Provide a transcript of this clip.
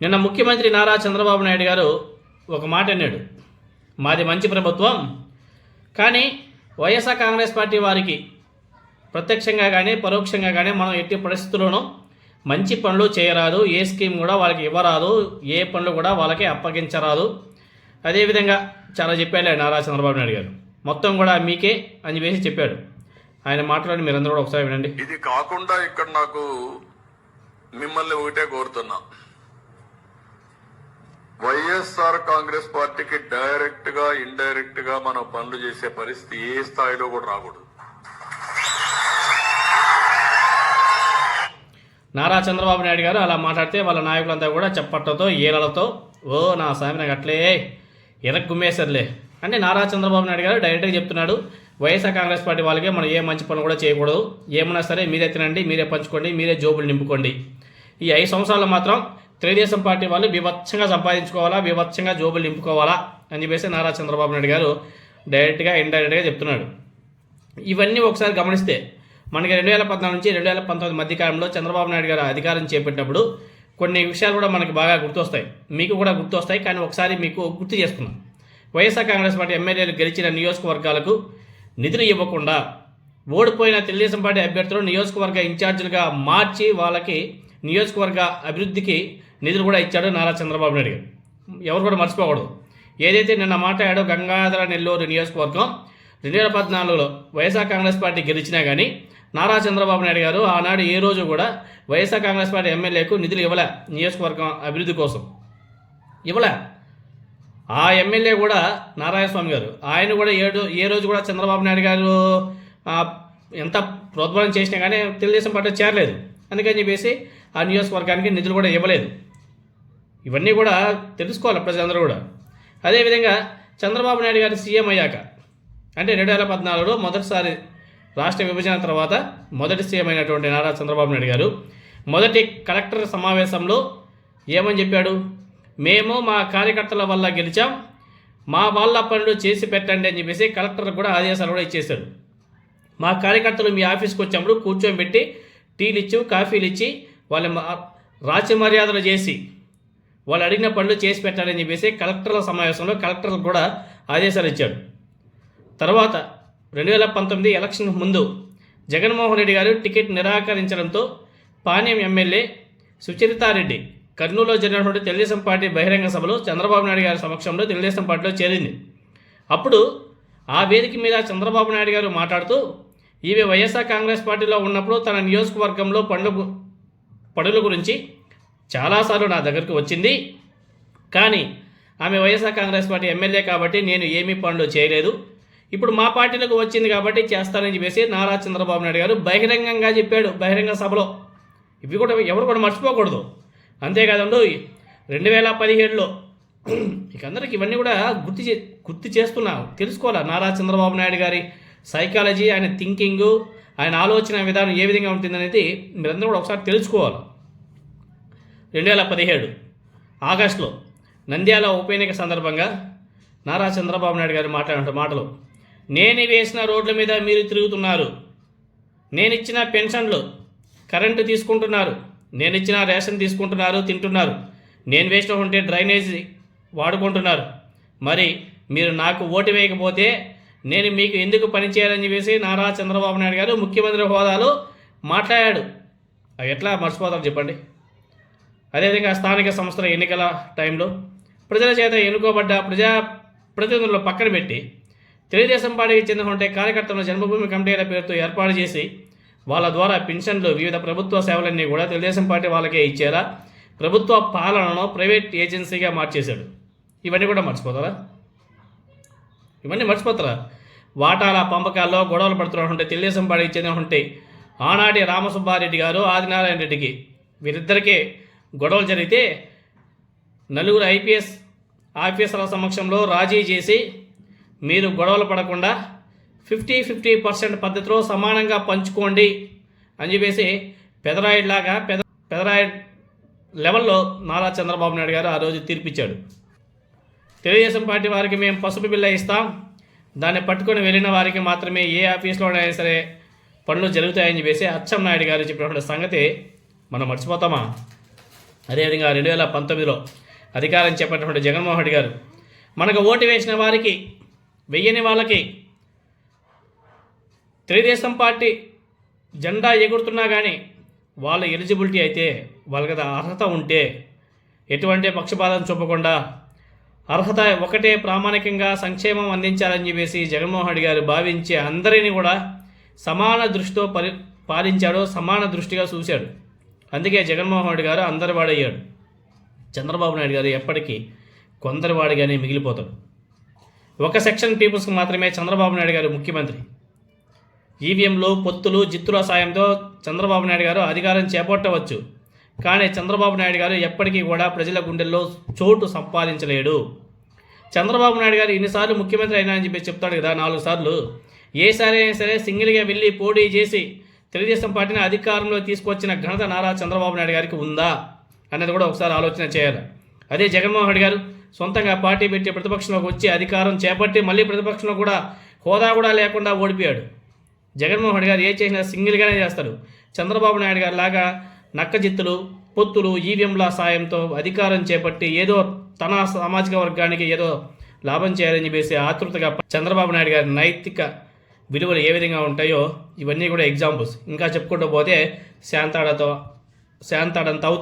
నిన్న ముఖ్యమంత్రి నారా చంద్రబాబు నాయుడు గారు ఒక మాట అన్నాడు. మాది మంచి ప్రభుత్వం కానీ వైఎస్ఆర్ కాంగ్రెస్ పార్టీ వారికి ప్రత్యక్షంగా కానీ పరోక్షంగా కానీ మనం ఎట్టి పరిస్థితుల్లోనూ మంచి పనులు చేయరాదు. ఏ స్కీమ్ కూడా వాళ్ళకి ఇవ్వరాదు. ఏ పనులు కూడా వాళ్ళకి అప్పగించరాదు. అదేవిధంగా చాలా చెప్పాడు నారా చంద్రబాబు నాయుడు గారు. మొత్తం కూడా మీకే అని చెప్పేసి చెప్పాడు. ఆయన మాట్లాడి మీరందరూ కూడా ఒకసారి వినండి. ఇది కాకుండా ఇక్కడ నాకు మిమ్మల్ని ఒకటే కోరుతున్నా. వైఎస్ఆర్ కాంగ్రెస్ పార్టీకి డైరెక్ట్గా ఇండైరెక్ట్గా మనం పనులు చేసే పరిస్థితి ఏ స్థాయిలో కూడా రాకూడదు. నారా చంద్రబాబు నాయుడు గారు అలా మాట్లాడితే వాళ్ళ నాయకులంతా కూడా చప్పట్లతో ఏలలతో ఓ నా సామి నాకు అట్లే ఎరక్ గుమ్మేశారులే అంటే నారా చంద్రబాబు నాయుడు గారు డైరెక్ట్గా చెప్తున్నాడు వైఎస్ఆర్ కాంగ్రెస్ పార్టీ వాళ్ళకి మనం ఏ మంచి పనులు కూడా చేయకూడదు. ఏమన్నా సరే మీరే తినండి మీరే పంచుకోండి మీరే జోబులు నింపుకోండి. ఈ ఐదు సంవత్సరాలు మాత్రం తెలుగుదేశం పార్టీ వాళ్ళు బీభత్సంగా సంపాదించుకోవాలా బీభత్సంగా జోబులు నింపుకోవాలా అని చెప్పేసి నారా చంద్రబాబు నాయుడు గారు డైరెక్ట్గా ఇండైరెక్ట్గా చెప్తున్నాడు. ఇవన్నీ ఒకసారి గమనిస్తే మనకి రెండు వేల పద్నాలుగు నుంచి రెండు వేల పంతొమ్మిది మధ్య కాలంలో చంద్రబాబు నాయుడు గారు అధికారం చేపట్టినప్పుడు కొన్ని విషయాలు కూడా మనకి బాగా గుర్తొస్తాయి. మీకు కూడా గుర్తొస్తాయి కానీ ఒకసారి మీకు గుర్తు చేస్తున్నాం. వైఎస్ఆర్ కాంగ్రెస్ పార్టీ ఎమ్మెల్యేలు గెలిచిన నియోజకవర్గాలకు నిధులు ఇవ్వకుండా ఓడిపోయిన తెలుగుదేశం పార్టీ అభ్యర్థులు నియోజకవర్గ ఇన్ఛార్జీలుగా మార్చి వాళ్ళకి నియోజకవర్గ అభివృద్ధికి నిధులు కూడా ఇచ్చాడు నారా చంద్రబాబు నాయుడు గారు. ఎవరు కూడా మర్చిపోకూడదు. ఏదైతే నిన్న మాట్లాడాడో గంగాధర నెల్లూరు నియోజకవర్గం రెండు వేల పద్నాలుగులో వైఎస్ఆర్ కాంగ్రెస్ పార్టీ గెలిచినా కానీ నారా చంద్రబాబు నాయుడు గారు ఆనాడు ఏ రోజు కూడా వైఎస్ఆర్ కాంగ్రెస్ పార్టీ ఎమ్మెల్యేకు నిధులు ఇవ్వలే నియోజకవర్గం అభివృద్ధి కోసం. ఇవ్వలే. ఆ ఎమ్మెల్యే కూడా నారాయణ స్వామి గారు. ఆయన కూడా ఏడు ఏ రోజు కూడా చంద్రబాబు నాయుడు గారు ఎంత ప్రోద్బలం చేసినా కానీ తెలుగుదేశం పార్టీ చేరలేదు. అందుకని చెప్పేసి ఆ నియోజకవర్గానికి నిధులు కూడా ఇవ్వలేదు. ఇవన్నీ కూడా తెలుసుకోవాలి ప్రజలందరూ కూడా. అదేవిధంగా చంద్రబాబు నాయుడు గారు సీఎం అయ్యాక అంటే రెండు వేల పద్నాలుగులో మొదటిసారి రాష్ట్ర విభజన తర్వాత మొదటి సీఎం అయినటువంటి నారా చంద్రబాబు నాయుడు గారు మొదటి కలెక్టర్ సమావేశంలో ఏమని చెప్పాడు? మేము మా కార్యకర్తల వల్ల గెలిచాం మా వాళ్ళ పనులు చేసి పెట్టండి అని చెప్పేసి కలెక్టర్లకు కూడా ఆదేశాలు కూడా ఇచ్చేశాడు మా కార్యకర్తలు మీ ఆఫీస్కి వచ్చినప్పుడు కూర్చోబెట్టి టీలు ఇచ్చి కాఫీలు ఇచ్చి వాళ్ళ మా- మర్యాదలు చేసి వాళ్ళు అడిగిన పనులు చేసి పెట్టాలని చెప్పేసి కలెక్టర్ల సమావేశంలో కలెక్టర్లకు కూడా ఆదేశాలు ఇచ్చాడు తర్వాత రెండు వేల పంతొమ్మిది ఎలక్షన్ ముందు జగన్మోహన్ రెడ్డి గారు టికెట్ నిరాకరించడంతో పాణ్యం ఎమ్మెల్యే సుచరితారెడ్డి కర్నూలులో జరిగినటువంటి తెలుగుదేశం పార్టీ బహిరంగ సభలో చంద్రబాబు నాయుడు గారి సమక్షంలో తెలుగుదేశం పార్టీలో చేరింది. అప్పుడు ఆ వేదిక మీద చంద్రబాబు నాయుడు గారు మాట్లాడుతూ ఈమె వైఎస్ఆర్ కాంగ్రెస్ పార్టీలో ఉన్నప్పుడు తన నియోజకవర్గంలో పనుల పనుల గురించి చాలాసార్లు నా దగ్గరకు వచ్చింది. కానీ ఆమె వైఎస్ఆర్ కాంగ్రెస్ పార్టీ ఎమ్మెల్యే కాబట్టి నేను ఏమీ పనులు చేయలేదు. ఇప్పుడు మా పార్టీలకు వచ్చింది కాబట్టి చేస్తానని చెప్పేసి నారా చంద్రబాబు నాయుడు గారు బహిరంగంగా చెప్పాడు బహిరంగ సభలో. ఇవి కూడా ఎవరు కూడా మర్చిపోకూడదు. అంతేకాదండు రెండు వేల పదిహేడులో ఇక అందరికి ఇవన్నీ కూడా గుర్తు చే గుర్తు చేస్తున్నా తెలుసుకోవాలా? నారా చంద్రబాబు నాయుడు గారి సైకాలజీ ఆయన థింకింగ్ ఆయన ఆలోచన విధానం ఏ విధంగా ఉంటుందనేది మీరందరూ కూడా ఒకసారి తెలుసుకోవాలి? రెండు వేల పదిహేడు. ఆగస్టులో నంద్యాల ఉప ఎన్నిక సందర్భంగా నారా చంద్రబాబు నాయుడు గారు మాట్లాడిన మాటలు నేను వేసిన రోడ్ల మీద మీరు తిరుగుతున్నారు. నేను ఇచ్చిన పెన్షన్లు కరెంటు తీసుకుంటున్నారు. నేను ఇచ్చిన రేషన్ తీసుకుంటున్నారు తింటున్నారు. నేను వేసినటువంటి డ్రైనేజీ వాడుకుంటున్నారు. మరి మీరు నాకు ఓటు వేయకపోతే నేను మీకు ఎందుకు పనిచేయాలని చెప్పేసి నారా చంద్రబాబు నాయుడు గారు ముఖ్యమంత్రి హోదాలో మాట్లాడాడు. అవి ఎట్లా మర్చిపోతారు చెప్పండి. అదేవిధంగా స్థానిక సంస్థల ఎన్నికల టైంలో ప్రజల చేత ఎన్నుకోబడ్డ ప్రజా ప్రతినిధులను పక్కన పెట్టి తెలుగుదేశం పార్టీకి చెందిన ఉంటే కార్యకర్తలను జన్మభూమి కమిటీల పేరుతో ఏర్పాటు చేసి వాళ్ళ ద్వారా పెన్షన్లు వివిధ ప్రభుత్వ సేవలన్నీ కూడా తెలుగుదేశం పార్టీ వాళ్ళకే ఇచ్చేలా ప్రభుత్వ పాలనను ప్రైవేట్ ఏజెన్సీగా మార్చేశాడు. ఇవన్నీ కూడా మర్చిపోతారా? ఇవన్నీ మర్చిపోతారా? వాటాల పంపకాల్లో గొడవలు పడుతున్నటువంటి తెలుగుదేశం పార్టీకి చెందినటువంటి ఆనాటి రామసుబ్బారెడ్డి గారు ఆదినారాయణ రెడ్డికి వీరిద్దరికీ గొడవలు జరిగితే నలుగురు ఐపీఎస్ ఆఫీసర్ల సమక్షంలో రాజీ చేసి మీరు గొడవలు పడకుండా ఫిఫ్టీ ఫిఫ్టీ పర్సెంట్ పద్ధతిలో సమానంగా పంచుకోండి అని చెప్పేసి పెదరాయుడిలాగా పెద పెదరాయుడు లెవెల్లో నారా చంద్రబాబు నాయుడు గారు ఆ రోజు తీర్పిచ్చాడు. తెలుగుదేశం పార్టీ వారికి మేము పసుపు బిల్ల ఇస్తాం. దాన్ని పట్టుకొని వెళ్ళిన వారికి మాత్రమే ఏ ఆఫీస్లోనైనా సరే పనులు జరుగుతాయని చెప్పేసి అచ్చం నాయుడు గారు చెప్పినటువంటి సంగతి మనం మర్చిపోతామా? అదేవిధంగా రెండు వేల పంతొమ్మిదిలో అధికారం చేపట్టినటువంటి జగన్మోహన్ రెడ్డి గారు మనకు ఓటు వేసిన వారికి వెయ్యని వాళ్ళకి తెలుగుదేశం పార్టీ జెండా ఎగురుతున్నా కానీ వాళ్ళ ఎలిజిబిలిటీ అయితే వాళ్ళకి అర్హత ఉంటే ఎటువంటి పక్షపాతం చూపకుండా అర్హత ఒకటే ప్రామాణికంగా సంక్షేమం అందించాలని చెప్పేసి జగన్మోహన్ రెడ్డి గారు భావించి అందరినీ కూడా సమాన దృష్టితో పరి పాలించాడు సమాన దృష్టిగా చూశాడు. అందుకే జగన్మోహన్ రెడ్డి గారు అందరి వాడయ్యాడు చంద్రబాబు నాయుడు గారు ఎప్పటికీ కొందరి వాడిగానే మిగిలిపోతాడు. ఒక సెక్షన్ పీపుల్స్కి మాత్రమే చంద్రబాబు నాయుడు గారు ముఖ్యమంత్రి. ఈవీఎంలు పొత్తులు జిత్తుల సాయంతో చంద్రబాబు నాయుడు గారు అధికారం చేపట్టవచ్చు. కానీ చంద్రబాబు నాయుడు గారు ఎప్పటికీ కూడా ప్రజల గుండెల్లో చోటు సంపాదించలేడు. చంద్రబాబు నాయుడు గారు ఇన్నిసార్లు ముఖ్యమంత్రి అయినా అని చెప్పి చెప్తాడు కదా నాలుగు సార్లు. ఏసారి అయినా సరే సింగిల్గా వెళ్ళి పోటీ చేసి తెలుగుదేశం పార్టీని అధికారంలో తీసుకొచ్చిన ఘనత నారా చంద్రబాబు నాయుడు గారికి ఉందా అన్నది కూడా ఒకసారి ఆలోచన చేయాలి. అదే జగన్మోహన్ రెడ్డి గారు సొంతంగా పార్టీ పెట్టి ప్రతిపక్షంలోకి వచ్చి అధికారం చేపట్టి మళ్ళీ ప్రతిపక్షంలో కూడా హోదా కూడా లేకుండా ఓడిపోయాడు. జగన్మోహన్ రెడ్డి గారు ఏ చేసినా సింగిల్గానే చేస్తాడు. చంద్రబాబు నాయుడు గారు లాగా నక్కజిత్తులు పొత్తులు ఈవీఎంల సాయంతో అధికారం చేపట్టి ఏదో తన సామాజిక వర్గానికి ఏదో లాభం చేయాలని చెప్పేసి ఆతృతగా చంద్రబాబు నాయుడు గారి నైతిక విలువలు ఏ విధంగా ఉంటాయో ఇవన్నీ కూడా ఎగ్జాంపుల్స్ ఇంకా చెప్పుకుంటూ పోతే శాంతాడతో శాంతాడంత అవుతుంది